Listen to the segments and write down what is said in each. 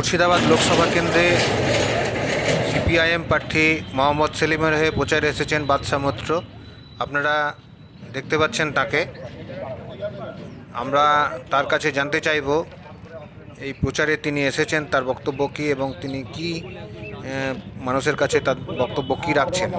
মুর্শিদাবাদ লোকসভা কেন্দ্রে সিপিআইএম প্রার্থী মোহাম্মদ সেলিমের হয়ে প্রচারে এসেছেন বাদশাহ মৈত্র। আপনারা দেখতে পাচ্ছেন তাকে। আমরা তার কাছে জানতে চাইব, এই প্রচারে তিনি এসেছেন, তার বক্তব্য কী এবং তিনি কি মানুষের কাছে তার বক্তব্য কী রাখছেন?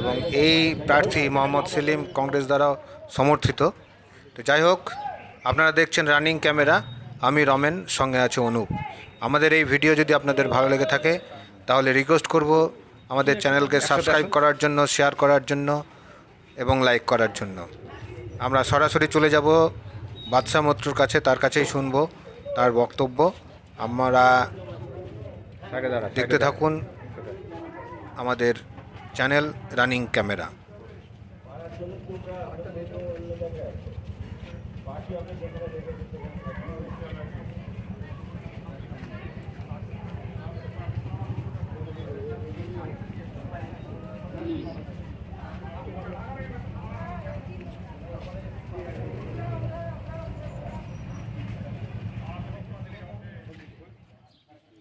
এবং এই প্রার্থী মোহাম্মদ সেলিম কংগ্রেস দ্বারা সমর্থিত। তো যাই হোক, আপনারা দেখছেন রানিং ক্যামেরা। আমি রমেন, সঙ্গে আছে অনুপ। আমাদের এই ভিডিও যদি আপনাদের ভালো লেগে থাকে তাহলে রিকোয়েস্ট করব আমাদের চ্যানেলকে সাবস্ক্রাইব করার জন্য শেয়ার করার জন্য এবং লাইক করার জন্য। আমরা সরাসরি চলে যাব বাদশাহ মত্রুর কাছে তার কাছেই শুনব তার বক্তব্য। আমরা দেখতে থাকুন আমাদের চ্যানেল রানিং ক্যামেরা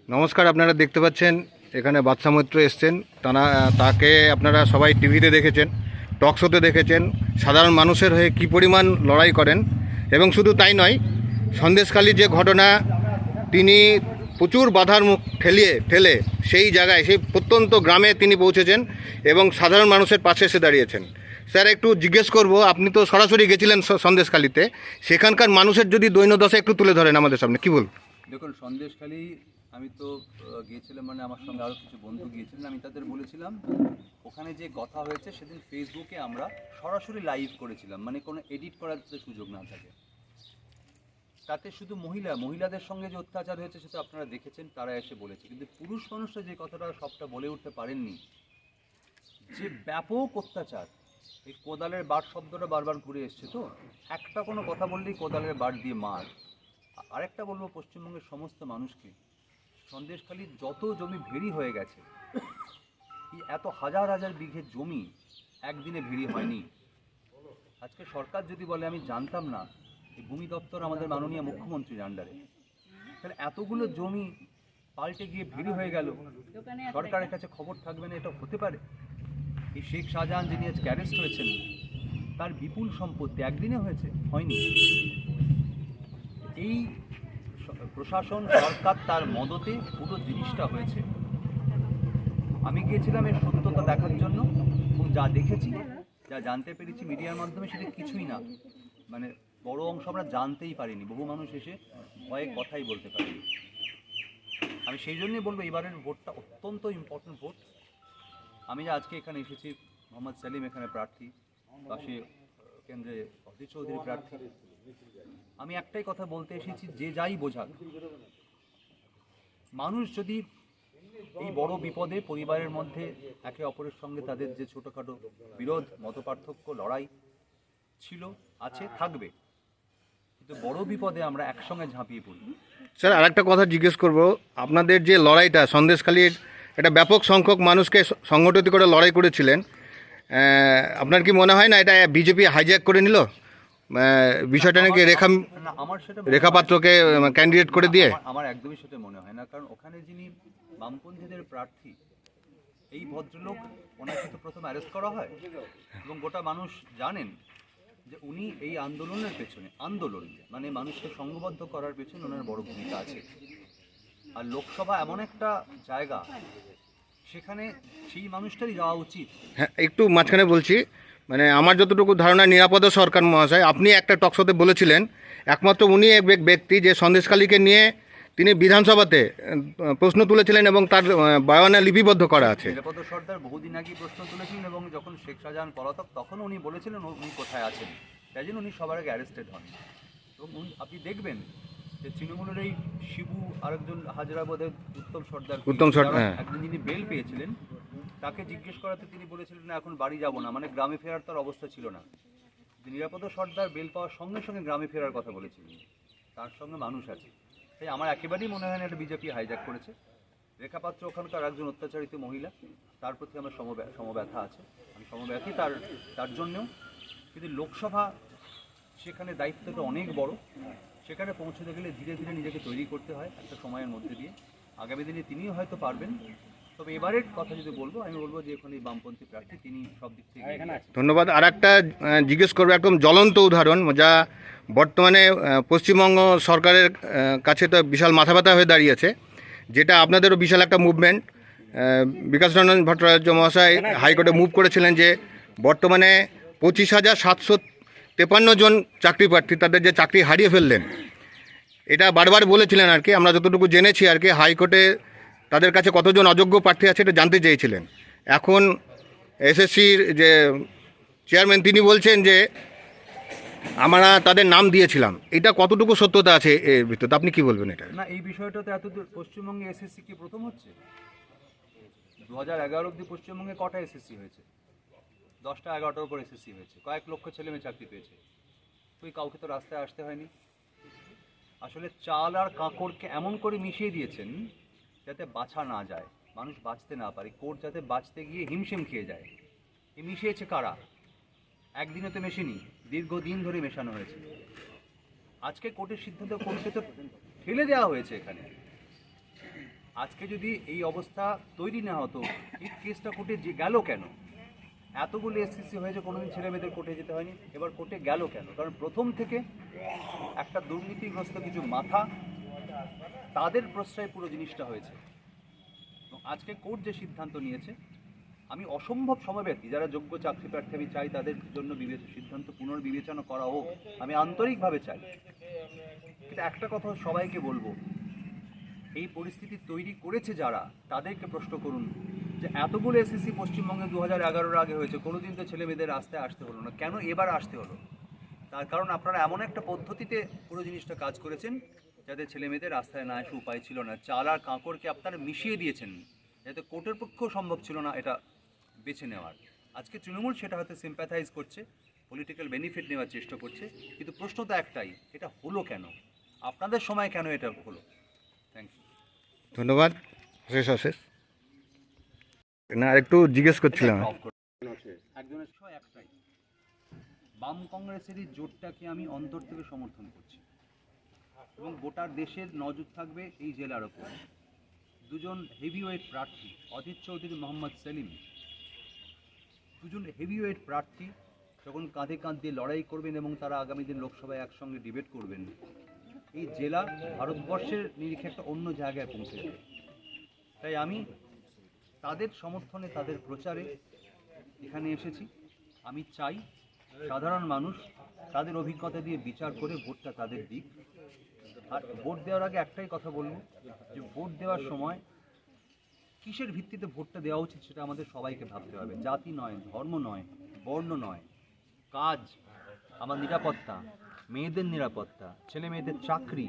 নমস্কার, আপনারা দেখতে পাচ্ছেন, এখানে বাদশা মৈত্র এসছেন। তারা তাকে আপনারা সবাই টিভিতে দেখেছেন, টক শোতে দেখেছেন, সাধারণ মানুষের হয়ে কী পরিমাণ লড়াই করেন। এবং শুধু তাই নয়, সন্দেশখালী যে ঘটনা, তিনি প্রচুর বাধার মুখ ঠেলিয়ে, ঠেলে সেই জায়গায়, সেই প্রত্যন্ত গ্রামে তিনি পৌঁছেছেন এবং সাধারণ মানুষের পাশে এসে দাঁড়িয়েছেন। স্যার, একটু জিজ্ঞেস করব, আপনি তো সরাসরি গেছিলেন স- সন্দেশখালীতে। সেখানকার মানুষের যদি দৈন্যদশা একটু তুলে ধরেন আমাদের সামনে, কী বল দেখুন, সন্দেশখালী আমি তো গিয়েছিলাম মানে আমার সঙ্গে আরও কিছু বন্ধু গিয়েছিলেন, আমি তাদের বলেছিলাম, ওখানে যে কথা হয়েছে সেদিন ফেসবুকে আমরা সরাসরি লাইভ করেছিলাম মানে কোনো এডিট করার সুযোগ না থাকে। তাতে শুধু মহিলা, মহিলাদের সঙ্গে যে অত্যাচার হয়েছে সেটা আপনারা দেখেছেন, তারা এসে বলেছে। কিন্তু পুরুষ মানুষরা যে কথাটা সবটা বলে উঠতে পারেননি, যে ব্যাপক অত্যাচার, এই কোদালের বার শব্দটা বারবার ঘুরে এসছে তো, একটা কোনো কথা বললেই কোদালের বার দিয়ে মার। আরেকটা বলব, পশ্চিমবঙ্গের সমস্ত মানুষকে সন্দেশখালির যত জমি ভেড়ি হয়ে গেছে এই এত হাজার হাজার বিঘে জমি একদিনে ভেড়ি হয়নি। আজকে সরকার যদি বলে আমি জানতাম না এই ভূমি দপ্তর আমাদের মাননীয় মুখ্যমন্ত্রীর আন্ডারে তাহলে এতগুলো জমি পাল্টে গিয়ে ভিড়ি হয়ে গেল। সরকারের কাছে খবর থাকবে না এটা হতে পারে। এই শেখ শাহজাহান যিনি আজকে অ্যারেস্ট হয়েছেন তার বিপুল সম্পত্তি একদিনে হয়েছে হয়নি। এই প্রশাসন, সরকার তার মদতে পুরো জিনিসটা হয়েছে। আমি গিয়েছিলাম এর সত্যতা দেখার জন্য এবং যা দেখেছি, যা জানতে পেরেছি মিডিয়ার মাধ্যমে সেটা কিছুই না। মানে বড় অংশ আমরা জানতেই পারিনি, বহু মানুষ এসে ভয়ে কথাই বলতে পারেনি। আমি সেই জন্যই বলব এবারের ভোটটা অত্যন্ত ইম্পর্টেন্ট ভোট। আমি যে আজকে এখানে এসেছি, মোহাম্মদ সেলিম এখানে প্রার্থী, পাশে কেন্দ্রে অধীর চৌধুরী প্রার্থী। আমি একটাই কথা বলতে এসেছি, যে যাই বোঝাক। মানুষ যদি এই বড় বিপদে পরিবারের মধ্যে একে অপরের সঙ্গে তাদের যে ছোটোখাটো বিরোধ, মতপার্থক্য, লড়াই ছিল, আছে, থাকবে। কিন্তু বড় বিপদে আমরা একসঙ্গে ঝাঁপিয়ে পড়ি। স্যার, আরেকটা কথা জিজ্ঞেস করব। আপনাদের যে লড়াইটা, সন্দেশখালীর একটা ব্যাপক সংখ্যক মানুষকে সংগঠিত করে লড়াই করেছিলেন আপনার কি মনে হয় না এটা বিজেপি হাইজ্যাক করে নিল? বিষয়টা নাকি রেখা আমার সেটা রেখা পাত্রকে ক্যান্ডিডেট করে দিয়ে? আমার- আমার একদমই সেটা মনে হয় না কারণ ওখানে যিনি বামপন্থীদের প্রার্থী এই ভদ্রলোক ওনাকে তো প্রথম অ্যারেস্ট করা হয়। এবং গোটা মানুষ জানেন যে উনি এই আন্দোলনের পেছনে আন্দোলন মানে মানুষকে সংঘবদ্ধ করার পেছনে ওনার বড় ভূমিকা আছে। আর লোকসভা এমন একটা জায়গা সেখানে সেই মানুষটারই যাওয়া উচিত। হ্যাঁ একটু মাঝখানে বলছি মানে আমার যতটুকু ধারণা নিরাপদ সরকার মহাশয় আপনি একটা টকশোতে বলেছিলেন একমাত্র উনি এক ব্যক- ব্যক্তি যে সন্দেশকালীকে নিয়ে তিনি বিধানসভাতে প্রশ্ন তুলেছিলেন এবং তার বয়ানে লিপিবদ্ধ করা আছে। নিরাপদ সর্দার বহুদিন আগে প্রশ্ন তুলেছিলেন এবং যখন শেখ শাহজাহান পলাতক তখন উনি বলেছিলেন উনি কোথায় আছেন। তাই জন্য উনি সবার আগে অ্যারেস্টেড হন। এবং আপনি দেখবেন যে তৃণমূলের এই শিবু আরেকজন হাজরা বোধের উত্তম সর্দার উত্তম সর্দার, হ্যাঁ। একদিন যিনি বেল পেয়েছিলেন তাকে জিজ্ঞেস করাতে তিনি বলেছিলেন, না, এখন বাড়ি যাব না। মানে গ্রামে ফেরার তার অবস্থা ছিল না। নিরাপদ সর্দার বেল পাওয়ার সঙ্গে সঙ্গে গ্রামে ফেরার কথা বলেছিলেন। তার সঙ্গে মানুষ আছে। তাই আমার একেবারেই মনে হয় না এটা বিজেপি হাইজ্যাক করেছে। রেখাপাত্র ওখানকার একজন অত্যাচারিত মহিলা। তার প্রতি আমার সমব্য- সমব্যথা আছে। আমি সমব্যথী তার তার জন্যেও। কিন্তু লোকসভা সেখানে দায়িত্বটা অনেক বড়। সেখানে পৌঁছতে গেলে ধীরে ধীরে নিজেকে তৈরি করতে হয় একটা সময়ের মধ্যে দিয়ে। আগামী দিনে তিনিও হয়তো পারবেন। তবে এবারের কথা যদি বলব আমি বলব যে এখন এই বামপন্থী প্রার্থী তিনি সব দিক থেকে ধন্যবাদ। আর একটা জিজ্ঞেস করব একদম জ্বলন্ত উদাহরণ যা বর্তমানে পশ্চিমবঙ্গ সরকারের কাছে তো বিশাল মাথা ব্যথা হয়ে দাঁড়িয়েছে যেটা আপনাদেরও বিশাল একটা মুভমেন্ট বিকাশ রঞ্জন ভট্টাচার্য মহাশয় হাইকোর্টে মুভ করেছিলেন যে বর্তমানে পঁচিশ হাজার সাতশো তেপান্ন জন চাকরি প্রার্থী তাদের যে চাকরি হারিয়ে ফেললেন এটা বারবার বলেছিলেন আর কি আমরা যতটুকু জেনেছি আর কি হাইকোর্টে তাদের কাছে কতজন অযোগ্য প্রার্থী আছে এটা জানতে চেয়েছিলেন। এখন এসএসসির যে চেয়ারম্যান, তিনি বলছেন যে আমরা তাদের নাম দিয়েছিলাম। এটা কতটুকু সত্যতা আছে এর ভিতরে? আপনি কি বলবেন এটা? না, এই বিষয়টা তো এতদূর পশ্চিমবঙ্গে এসএসসি কি প্রথম হচ্ছে? দু হাজার এগারো অব্দি পশ্চিমবঙ্গে কটা এসএসসি হয়েছে? দশটা এগারোটার উপর এসএসসি হয়েছে। কয়েক লক্ষ ছেলে মেয়ে চাকরি পেয়েছে। তুই কাউকে তো রাস্তায় আসতে হয়নি। আসলে চাল আর কাঁকড়কে এমন করে মিশিয়ে দিয়েছেন যাতে বাছা না যায়, মানুষ বাঁচতে না পারে কোর্ট যাতে বাঁচতে গিয়ে হিমশিম খেয়ে যায়। এ মিশিয়েছে কারা? একদিনে তো মেশেনি, দীর্ঘদিন ধরে মেশানো হয়েছে। আজকে কোর্টের সিদ্ধান্ত কোর্টকে তো ফেলে দেওয়া হয়েছে এখানে। আজকে যদি এই অবস্থা তৈরি না হতো, এই কেসটা কোর্টে যে গেল কেন? এতগুলো এসসিসি হয়েছে, কোনোদিন ছেলে মেয়েদের কোর্টে যেতে হয়নি। এবার কোর্টে গেল কেন? কারণ প্রথম থেকে একটা দুর্নীতিগ্রস্ত কিছু মাথা তাদের প্রশ্রয়ে পুরো জিনিসটা হয়েছে। এবং আজকে কোর্ট যে সিদ্ধান্ত নিয়েছে, আমি অসম্ভব সমব্যক্তি যারা যোগ্য চাকরি প্রার্থী, আমি চাই তাদের জন্য বিবেচ, সিদ্ধান্ত পুনর্বিবেচনা করা হোক আমি আন্তরিকভাবে চাই। কিন্তু একটা কথা সবাইকে বলব, এই পরিস্থিতি তৈরি করেছে যারা, তাদেরকে প্রশ্ন করুন যে এতগুলো এসএসসি পশ্চিমবঙ্গে দু হাজার এগারোর আগে হয়েছে, কোনোদিন তো ছেলে মেয়েদের রাস্তায় আসতে হলো না। কেন এবার আসতে হলো? তার কারণ আপনারা এমন একটা পদ্ধতিতে পুরো জিনিসটা কাজ করেছেন যাতে ছেলে মেয়েদের রাস্তায় না এসে উপায় ছিল না চাল আর কাঁকড়কে আপনারা মিশিয়ে দিয়েছেন যাতে কোর্টের পক্ষেও সম্ভব ছিল না এটা বেছে নেওয়ার। আজকে তৃণমূল সেটা হয়তো সিম্প্যাথাইজ করছে পলিটিক্যাল বেনিফিট নেওয়ার চেষ্টা করছে কিন্তু প্রশ্ন তো একটাই এটা হলো কেন? আপনাদের সময় কেন এটা হলো? থ্যাংক ইউ ধন্যবাদ অশেষ অশেষ। না একটু জিজ্ঞেস করছিলাম। একজনের একটাই। বাম কংগ্রেসেরই জোটটাকে আমি অন্তর থেকে সমর্থন করছি। এবং গোটা দেশের নজর থাকবে এই জেলার ওপর। দুজন হেভিওয়েট প্রার্থী, অজিত চৌধুরী, মোহাম্মদ সেলিম। দুজন হেভিওয়েট প্রার্থী যখন কাঁধে কাঁধ দিয়ে লড়াই করবেন এবং তারা আগামী দিন লোকসভায় একসঙ্গে ডিবেট করবেন, এই জেলা ভারতবর্ষের নিরিখে একটা অন্য জায়গায় পৌঁছে যাবে। তাই আমি তাদের সমর্থনে, তাদের প্রচারে এখানে এসেছি। আমি চাই সাধারণ মানুষ তাদের অভিজ্ঞতা দিয়ে বিচার করে ভোটটা তাদের দিক। আর ভোট দেওয়ার আগে একটাই কথা বলব, যে ভোট দেওয়ার সময় কিসের ভিত্তিতে ভোটটা দেওয়া উচিত সেটা আমাদের সবাইকে ভাবতে হবে। জাতি নয়, ধর্ম নয়, বর্ণ নয়। কাজ, আমার নিরাপত্তা, মেয়েদের নিরাপত্তা, ছেলে মেয়েদের চাকরি,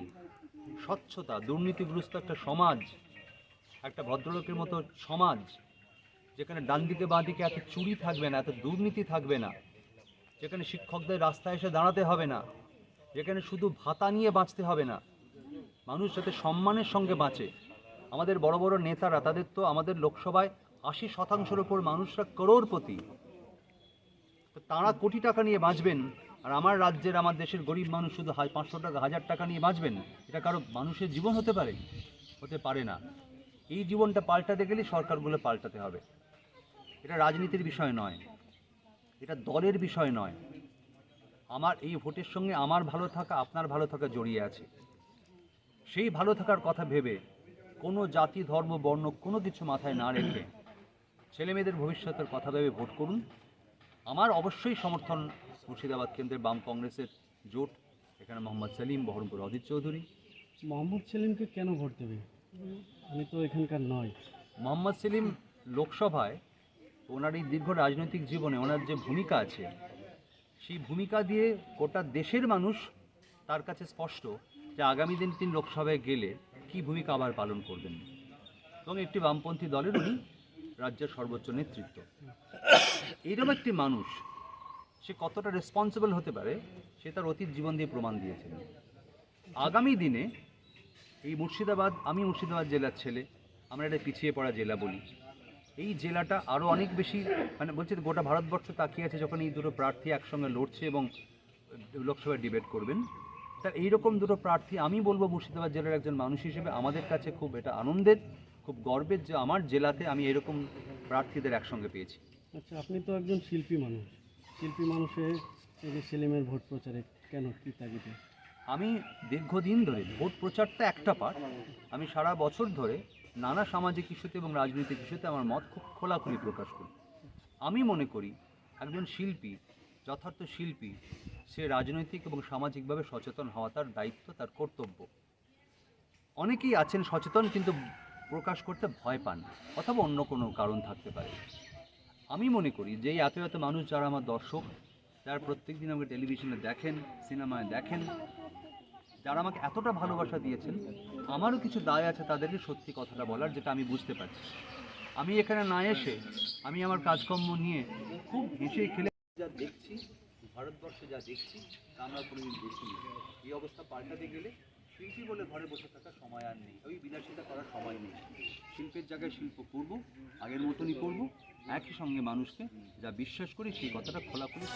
স্বচ্ছতা, দুর্নীতিগ্রস্ত একটা সমাজ, একটা ভদ্রলোকের মতো সমাজ, যেখানে ডান দিকে বাঁ দিকে এত চুরি থাকবে না, এত দুর্নীতি থাকবে না, যেখানে শিক্ষকদের রাস্তায় এসে দাঁড়াতে হবে না। যেখানে শুধু ভাতা নিয়ে বাঁচতে হবে না, মানুষ যাতে সম্মানের সঙ্গে বাঁচে। আমাদের বড় বড় নেতারা, তাদের তো আমাদের লোকসভায় আশি শতাংশের ওপর মানুষরা করোড়পতি। তারা কোটি টাকা নিয়ে বাঁচবেন, আর আমার রাজ্যের, আমার দেশের গরিব মানুষ শুধু পাঁচশো টাকা, হাজার টাকা নিয়ে বাঁচবেন, এটা কারও মানুষের জীবন হতে পারে? হতে পারে না। এই জীবনটা পাল্টাতে গেলে সরকারগুলো পাল্টাতে হবে। এটা রাজনীতির বিষয় নয়, এটা দলের বিষয় নয়। আমার এই ভোটের সঙ্গে আমার ভালো থাকা আপনার ভালো থাকা জড়িয়ে আছে। সেই ভালো থাকার কথা ভেবে কোনো জাতি ধর্ম বর্ণ কোনো কিছু মাথায় না রেখে ছেলে মেয়েদের ভবিষ্যতের কথা ভেবে ভোট করুন। আমার অবশ্যই সমর্থন মুর্শিদাবাদ কেন্দ্রের বাম কংগ্রেসের জোট এখানে মোহাম্মদ সেলিম বহরমপুর অজিত চৌধুরী। মোহাম্মদ সেলিমকে কেন ভোট দেবে? আমি তো এখানকার নয় মোহাম্মদ সেলিম লোকসভায় ওনার এই দীর্ঘ রাজনৈতিক জীবনে ওনার যে ভূমিকা আছে সেই ভূমিকা দিয়ে গোটা দেশের মানুষ তার কাছে স্পষ্ট যে আগামী দিন তিনি লোকসভায় গেলে কী ভূমিকা আবার পালন করবেন। এবং একটি বামপন্থী দলের উনি রাজ্যের সর্বোচ্চ নেতৃত্ব। এইরকম একটি মানুষ, সে কতটা রেসপন্সিবল হতে পারে, সে তার অতীত জীবন দিয়ে প্রমাণ দিয়েছেন। আগামী দিনে এই মুর্শিদাবাদ, আমি মুর্শিদাবাদ জেলার ছেলে, আমরা এটা পিছিয়ে পড়া জেলা বলি। এই জেলাটা আরও অনেক বেশি মানে বলছি গোটা ভারতবর্ষ তাকিয়ে আছে যখন এই দুটো প্রার্থী একসঙ্গে লড়ছে এবং লোকসভায় ডিবেট করবেন। তা এইরকম দুটো প্রার্থী আমি বলব মুর্শিদাবাদ জেলার একজন মানুষ হিসেবে আমাদের কাছে খুব এটা আনন্দের খুব গর্বের যে আমার জেলাতে আমি এরকম প্রার্থীদের একসঙ্গে পেয়েছি। আচ্ছা আপনি তো একজন শিল্পী মানুষ। শিল্পী মানুষের এই যে সেলিমের ভোট প্রচারে কেন কি তাগিদে আমি দীর্ঘদিন ধরে ভোট প্রচারটা একটা পার্ট আমি সারা বছর ধরে নানা সামাজিক ইস্যুতে এবং রাজনৈতিক ইস্যুতে আমার মত খুব খোলাখুলি প্রকাশ করি। আমি মনে করি একজন শিল্পী, যথার্থ শিল্পী, সে রাজনৈতিক এবং সামাজিকভাবে সচেতন হওয়া তার দায়িত্ব, তার কর্তব্য। অনেকেই আছেন সচেতন কিন্তু প্রকাশ করতে ভয় পান, অথবা অন্য কোনো কারণ থাকতে পারে। আমি মনে করি যে এত এত মানুষ যারা আমার দর্শক, যারা প্রত্যেক দিন আমাকে টেলিভিশনে দেখেন, সিনেমায় দেখেন যারা আমাকে এতটা ভালোবাসা দিয়েছেন, আমারও কিছু দায় আছে তাদেরকে সত্যি কথাটা বলার, যেটা আমি বুঝতে পারছি। আমি এখানে না এসে আমি আমার কাজকর্ম নিয়ে খুব হেসে খেলে যা দেখছি, ভারতবর্ষে যা দেখছি, তা আমরা কোনোদিন দেখিনি। এই অবস্থা পাল্টাতে গেলে শিল্পী বলে ঘরে বসে থাকার সময় আর নেই। ওই বিলাসিতা করার সময় নেই। শিল্পের জায়গায় শিল্প করব, আগের মতনই করব, একই সঙ্গে মানুষকে যা বিশ্বাস করি সেই কথাটা খোলাখুলি.